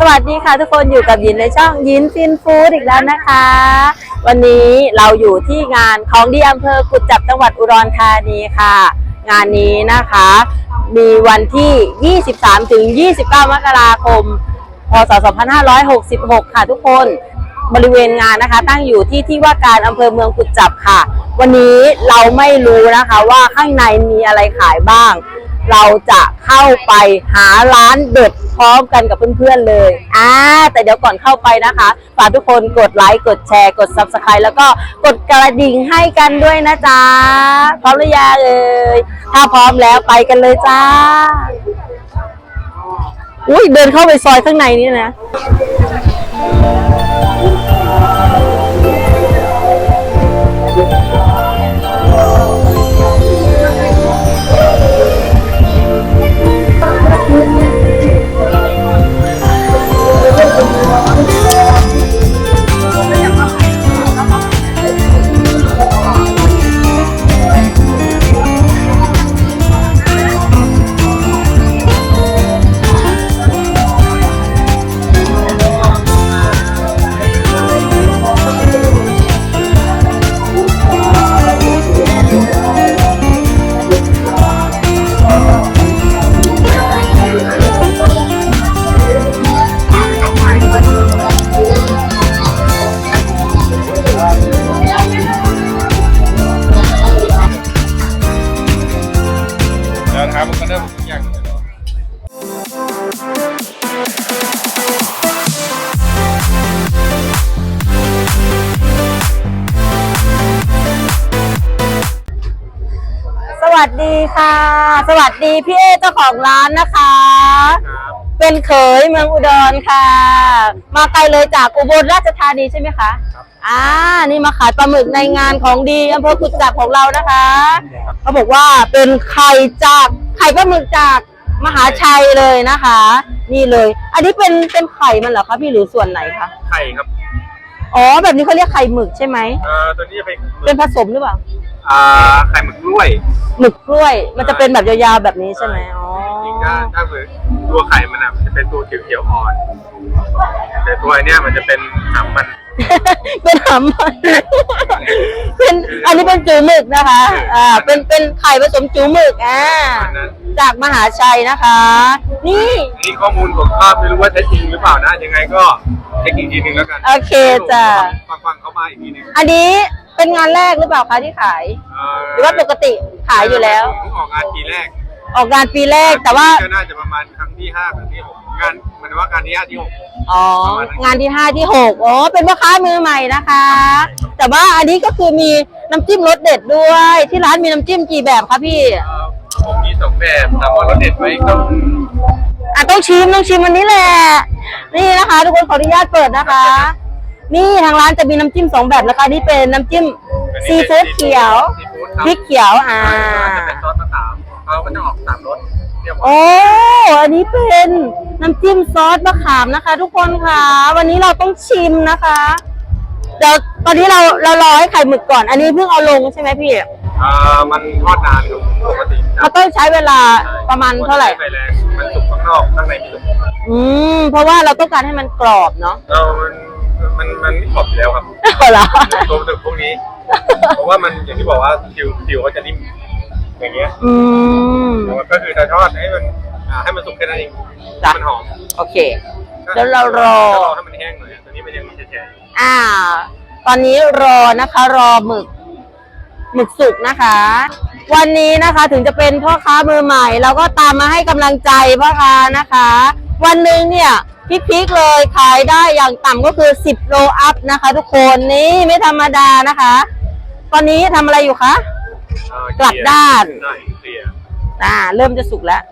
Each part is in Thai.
สวัสดีค่ะทุกคนอยู่กับยินในช่องยินฟินฟู้ดอีกแล้วนะคะ วันนี้เราอยู่ที่งานของดีอำเภอกุดจับจังหวัดอุดรธานีค่ะ งานนี้นะคะ มีวันที่ 23 ถึง 29 มกราคม พศ 2566 ค่ะทุกคนบริเวณงานนะคะ ตั้งอยู่ที่ที่ว่าการอำเภอเมืองกุดจับค่ะ วันนี้เราไม่รู้นะคะว่าข้างในมีอะไรขายบ้าง เราจะเข้าไปหาร้านเด็ดพร้อมกันกับเพื่อนๆเลยอ่าแต่เดี๋ยวก่อนเข้าไปนะคะฝากทุกคนกดไลค์กดแชร์กด subscribe แล้วก็กดกระดิ่งให้กันด้วยนะจ๊ะพร้อมหรือยังเอ่ยถ้าพร้อมแล้วไปกันเลยจ้าอุ้ยเดินเข้าไปซอยข้างในนี่นะ วัสดีค่ะ สวัสดีพี่เอเจ้าของร้านนะคะครับเป็นเขยเมืองอุดรค่ะ มาไกลเลยจากอุบลราชธานีใช่ไหมคะครับอ่า นี่มาขายปลาหมึกในงานของดีอำเภอกุดจับของเรานะคะ เขาบอกว่าเป็นไข่จากไข่ปลาหมึกจากมหาชัยเลยนะคะ นี่เลย อันนี้เป็นเป็นไข่มันเหรอคะพี่หรือส่วนไหนคะไข่ครับ อ๋อ แบบนี้เขาเรียกไข่หมึกใช่ไหมเอ่อตัวนี้จะเป็นเป็นผสมหรือเปล่า อ่าไข่หมึกกล้วยหมึกกล้วย มันจะเป็นแบบยาวๆแบบนี้ใช่ไหมอ๋อจริงๆถ้าถ้าเกิดตัวไข่มันอะมันจะเป็นตัวเขียวๆอ่อนแต่ตัวไอ้เนี้ยมันจะเป็นหางมันเป็นหำมันเป็นอันนี้เป็นจูหมึกนะคะ อ่า เป็นเป็นไข่ผสมจูหมึกอ่า อันนั้น จากมหาชัยนะคะนี่นี่ข้อมูลผมก็ไม่รู้ว่าใช้จริงหรือเปล่านะ ยังไงก็เช็คอีกทีหนึ่งแล้วกันโอเคจ้ะ ฟังฟังๆเขามาอีกทีหนึงอันนี้เป็นงานแรกหรือเปล่าคะที่ขายเอ่อหรือว่าปกติขายอยู่แล้ว ผมเพิ่งออกงานปีแรกออกงานปีแรกแต่ว่า ก็น่าจะประมาณครั้งที่ห้าครั้งที่หกงานหมันว่างานที่ห้าที่หก อ๋อ งานที่ห้าที่หกอ๋อ เป็นพ่อค้ามือใหม่นะคะ แต่ว่าอันนี้ก็คือมีน้ำจิ้มรสเด็ดด้วย ที่ร้านมีน้ำจิ้มกี่แบบคะพี่ เอ่อผมมีสองแบบแต่ว่ารสเด็ดไว้ก็ อะต้องชิมต้องชิมวันนี้แหละ นี่นะคะ ทุกคนขออนุญาตเปิดนะคะ นี่ทางร้านจะมีน้ำจิ้มสองแบบนะคะนี่เป็นน้ำจิ้มซีฟู้ดเขียวซีฟู้ดครับพริกเขียวอ่าจะเป็นซอสมะขามเขาก็จะออกสามรสเรียกว่าโอ้อันนี้เป็นน้ำจิ้มซอสมะขามนะคะ ทุกคนค่ะ วันนี้เราต้องชิมนะคะเดี๋ยวตอนนี้เราเรารอให้ไข่หมึกก่อน อันนี้เพิ่งเอาลงใช่ไหมพี่เอ่อมันทอดนานครับปกติเขาต้องใช้เวลาประมาณเท่าไหร่ไฟแรงมั นสุกข้างนอกข้างในไม่สุกอืม เพราะว่าเราต้องการให้มันกรอบเนาะเรามันมันมันไม่กรอบอยู่แล้วครับเอาเหรอ ตัวตึกพวกนี้ เพราะว่ามันอย่างที่บอกว่าผิวผิวเขาจะนิ่มอย่างเงี้ยอืมแต่ว่าก็คือจะทอดให้มันอ่าให้มันสุกแค่นั้นเองจ้ะ มันหอมโอเคเดี๋ยวเรารอก็รอให้มันแห้งหน่อยตัวนี้มันยังมีแฉะอ่า ตอนนี้รอนะคะ รอหมึก หมึกสุกนะคะ วันนี้นะคะถึงจะเป็นพ่อค้ามือใหม่ เราก็ตามมาให้กำลังใจพ่อค้านะคะ วันหนึ่งเนี่ยพิกๆเลยขายได้อย่างต่ำก็คือ 10 โลอัพนะคะ ทุกคนนี่ไม่ธรรมดานะคะ ตอนนี้ทำอะไรอยู่คะๆเอ่อกลับด้านใช่เกลี่ยอ่าเริ่มจะสุกแล้ว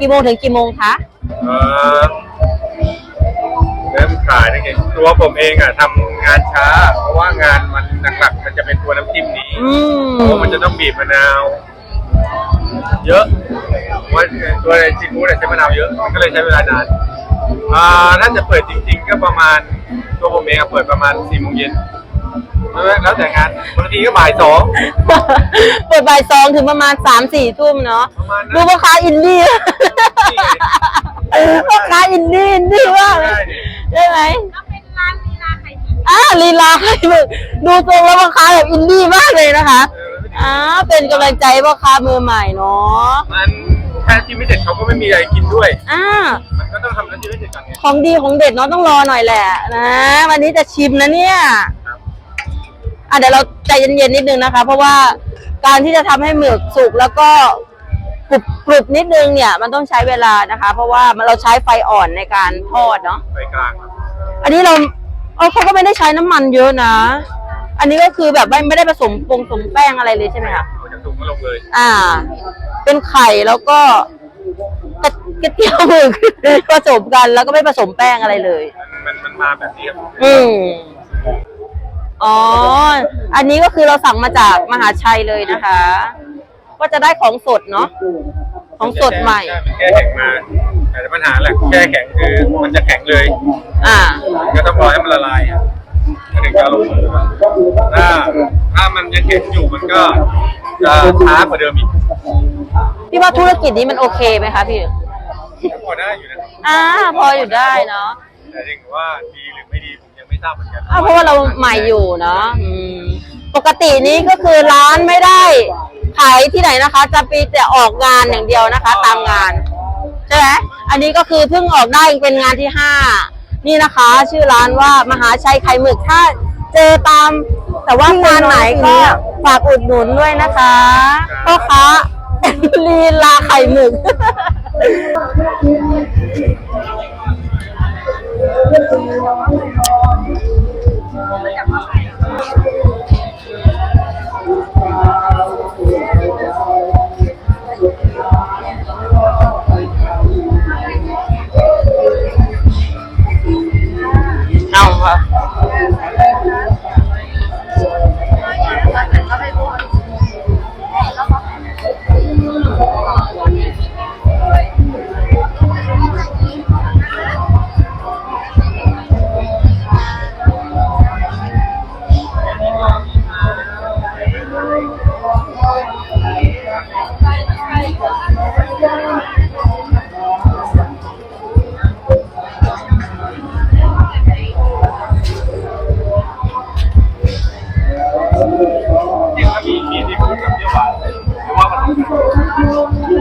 กี่โมงถึงกี่โมงคะเอ่อเริ่มขายได้ไงตัวผมเองอะทำงานช้า เพราะว่างานมันหลักๆมันจะเป็นตัวน้ำจิ้มนี้ อืม เพราะว่ามันจะต้องบีบมะนาว เยอะว่าตัวซีฟู้ดอะใช้มะนาวเยอะ มันก็เลยใช้เวลานานอ่าถ้าจะเปิดจริง ๆ ก็ประมาณตัวผมเองอะเปิดประมาณสี่โมงเย็น แล้วแต่งานบางทีก็บ่ายสองเปิดบ่ายสองถึงประมาณสามสี่ทุ่มเนาะประมาณนั้นดูพ่อค้าอินดี้ พ่อค้าอินดี้อินดี้ว่ากเลยได้ดิได้ไหมก็เป็นร้านลีลาไข่ดิบอ่าลีลาไข่หมึกดูทรงแล้วพ่อค้าแบบอินดี้มากเลยนะคะเอออ่าเป็นกำลังใจให้พ่อค้ามือใหม่เนาะมันแค่ที่ไม่เสร็จเขาก็ไม่มีอะไรกินด้วย อ่า มันก็ต้องทำน้ำจิ้มให้เสร็จก่อนไง ของดีของเด็ดเนาะต้องรอหน่อยแหละนะ วันนี้จะชิมนะเนี่ยครับ อะเดี๋ยวเราใจเย็นๆนิดนึงนะคะ เพราะว่าการที่จะทำให้หมึกสุกแล้วก็กรุบกรุบนิดนึงเนี่ย มันต้องใช้เวลานะคะ เพราะว่ามันเราใช้ไฟอ่อนในการทอดเนาะไปกลางครับอันนี้เราเออเขาก็ไม่ได้ใช้น้ำมันเยอะนะ อันนี้ก็คือแบบไม่ไม่ได้ผสมปงสมแป้งอะไรเลยใช่ไหมคะเอาจากถุงก็ลงเลย อ่า เป็นไข่แล้วก็กระกระเทียมหมึกผสมกันแล้วก็ไม่ผสมแป้งอะไรเลย มันมันมันมาแบบนี้ครับอืม อ๋อ อันนี้ก็คือเราสั่งมาจากมหาชัยเลยนะคะ ก็จะได้ของสดเนาะ ของสดใหม่ ช่มันแค่แข็งมา แต่ปัญหาแหละแค่แข็งคือมันจะแข็งเลย อ่า ก็ต้องรอให้มันละลายอะถึงจะลงมือถ้าถ้ามันยังแข็งอยู่มันก็จะช้ากว่าเดิมอีกพี่ว่าธุรกิจนี้มันโอเคไหมคะพี่ก็พอได้อยู่นะ อ่า พออยู่ได้เนาะ แต่ถึงว่าดีหรือไม่ดีผมยังไม่ทราบเหมือนกันอ่าเพราะว่าเราใหม่อยู่เนาะอืมปกตินี้ก็คือร้านไม่ได้ขายที่ไหนนะคะ จะปีแต่ออกงานอย่างเดียวนะคะ ตามงานใช่ไหมอันนี้ก็คือเพิ่งออกได้เป็นงานที่ห้านี่นะคะ ชื่อร้านว่ามหาชัยไข่หมึกถ้าเจอตาม แต่ว่างานไหนก็ฝากอุดหนุนด้วยนะคะพ่อค้าลีลาไข่หมึก เอา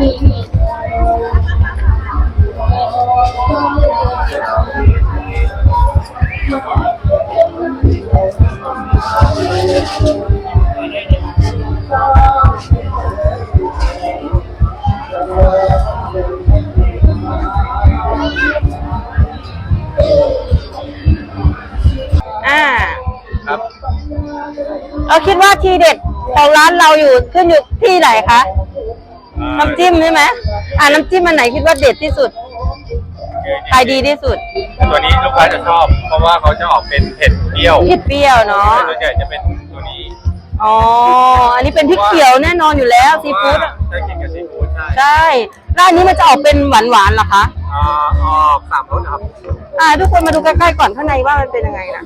องอ่า ครับ เราคิดว่าทีเด็ดของร้านเราอยู่ขึ้นอยู่ที่ไหนคะ น้ำจิ้มใช่ไหมอ่าน้ำจิ้มอันไหนคิดว่าเด็ดที่สุดขายดีที่สุด ตัวนี้ลูกค้าจะชอบ เพราะว่าเขาจะออกเป็นเผ็ดเปรี้ยวพริกเปรี้ยวเนาะส่วนใหญ่จะเป็นตัวนี้อ๋ออันนี้เป็นพริกเขียวแน่นอนอยู่แล้วซีฟู้ดเพราะอะว่าถ้ากินกับซีฟู้ดใช่ใช่แล้วอันนี้มันจะออกเป็นหวานหวานๆเหรอคะอ่าออกสามรสครับอ่า ทุกคนมาดูใกล้ๆก่อนข้างในว่ามันเป็นยังไงนะ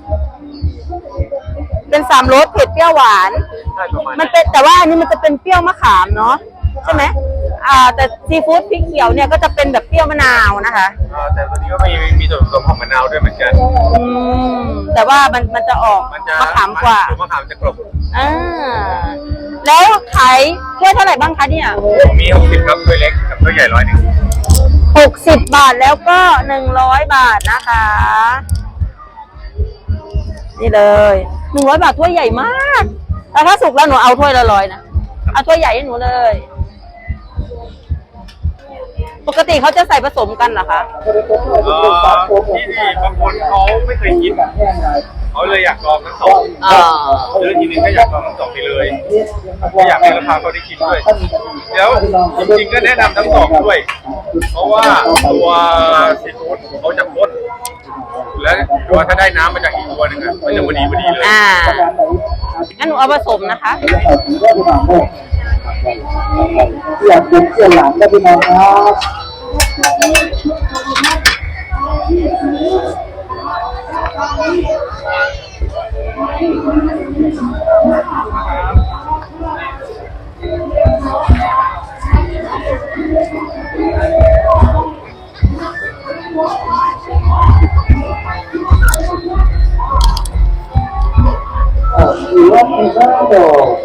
เป็นสามรสเผ็ดเปรี้ยวหวานใช่ประมาณมันเป็นแต่ว่าอันนี้มันจะเป็นเปรี้ยวมะขามเนาะใช่ไหม อ่าแต่ซีฟู้ดพริกเขียวเนี่ยก็จะเป็นแบบเปรี้ยวมะนาวนะคะ อ่าแต่ตัวนี้ก็มีมีส่วนผสมของมะนาวด้วยเหมือนกัน อืมแต่ว่ามันมันจะออกมันจะมะขามกว่ามะขามจะกรอบอ่าแล้วขายแค่เท่าไหร่บ้างคะเนี่ยมีหกสิบครับตัวเล็กกับตัวใหญ่ร้อยหนึ่งหกสิบบาทแล้วก็หนึ่งร้อยบาทนะคะ นี่เลยหนึ่งร้อยบาทถ้วยใหญ่มากแต่ถ้าสุกแล้วหนูเอาถ้วยละร้อยนะเอาถ้วยใหญ่ให้หนูเลย ปกติเขาจะใส่ผสมกันเหรอคะเอ่อที่นี่บางคนเขาไม่เคยกินเขาเลยอยากลองทั้งสองอ่าซื้อทีนึงก็อยากลองทั้งสองไปเลยก็อยากให้ลูกค้าเขาได้กินด้วย แล้วจริงๆก็แนะนำทั้งสองด้วย เพราะว่าตัวซีฟู้ดเขาจะข้นและตัวถ้าได้น้ำมาจากอีกตัวหนึงอะมันจะพอดีพอดีเลย อ่างั้นหนูเอาผสมนะคะ อยากเป็นเพื่อนหลานได้พี่น้องครับหรือว่าเป็นข้าว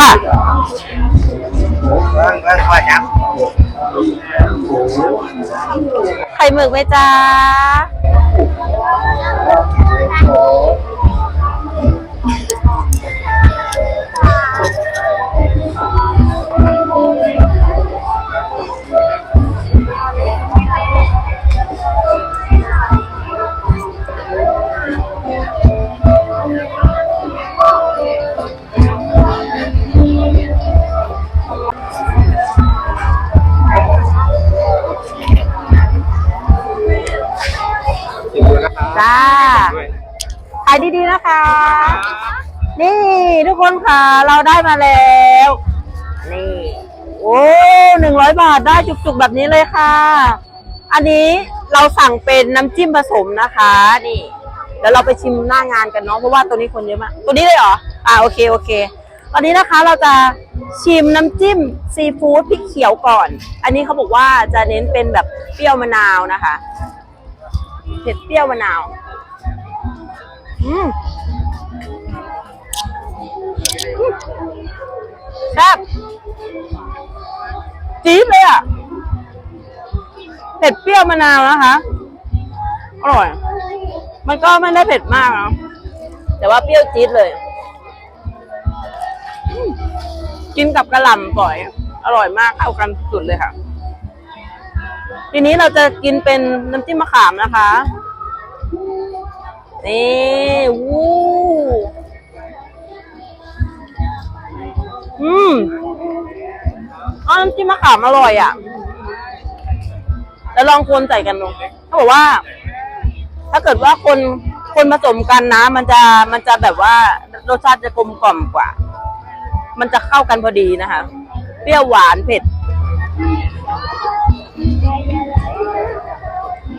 ค่ะไข่หมึกไหมจ๊ะ คนค่ะเราได้มาแล้วนี่โอ้หนึ่งร้อยบาทได้จุกๆแบบนี้เลยค่ะ อันนี้เราสั่งเป็นน้ำจิ้มผสมนะคะนี่เดี๋ยวเราไปชิมหน้างานกันเนาะเพราะว่าตัวนี้คนเยอะมากตัวนี้เลยเหรออ่าโอเคโอเคตอนนี้นะคะเราจะชิมน้ำจิ้มซีฟู้ดพริกเขียวก่อน อันนี้เขาบอกว่าจะเน้นเป็นแบบเปรี้ยวมะนาวนะคะ เผ็ดเปรี้ยวมะนาว อืม แซ่บจี๊ดเลยอะเผ็ดเปรี้ยวมะนาวนะคะ อร่อย มันก็ไม่ได้เผ็ดมากนะแต่ว่าเปรี้ยวจี๊ดเลย กินกับกระหล่ำฝอย อร่อยมากเข้ากันสุดเลยค่ะ ทีนี้เราจะกินเป็นน้ำจิ้มมะขามนะคะ นี่ วู้ จิ้มมะขามอร่อยอะ แล้วลองคนใส่กันดูเขาบอกว่า ถ้าเกิดว่าคนคนผสมกันนะ มันจะมันจะแบบว่ารสชาติจะกลมกล่อมกว่า มันจะเข้ากันพอดีนะคะ เปรี้ยวหวานเผ็ด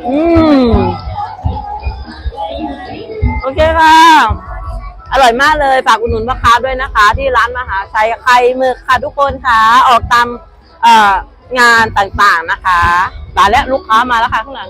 อืมโอเคค่ะ อร่อยมากเลย ฝากอุดหนุนพ่อค้าด้วยนะคะ ที่ร้านมหาชัยไข่หมึกค่ะทุกคนค่ะ ออกตาม งานต่างๆนะคะมาแล้วลูกค้ามาแล้วค่ะข้างหลัง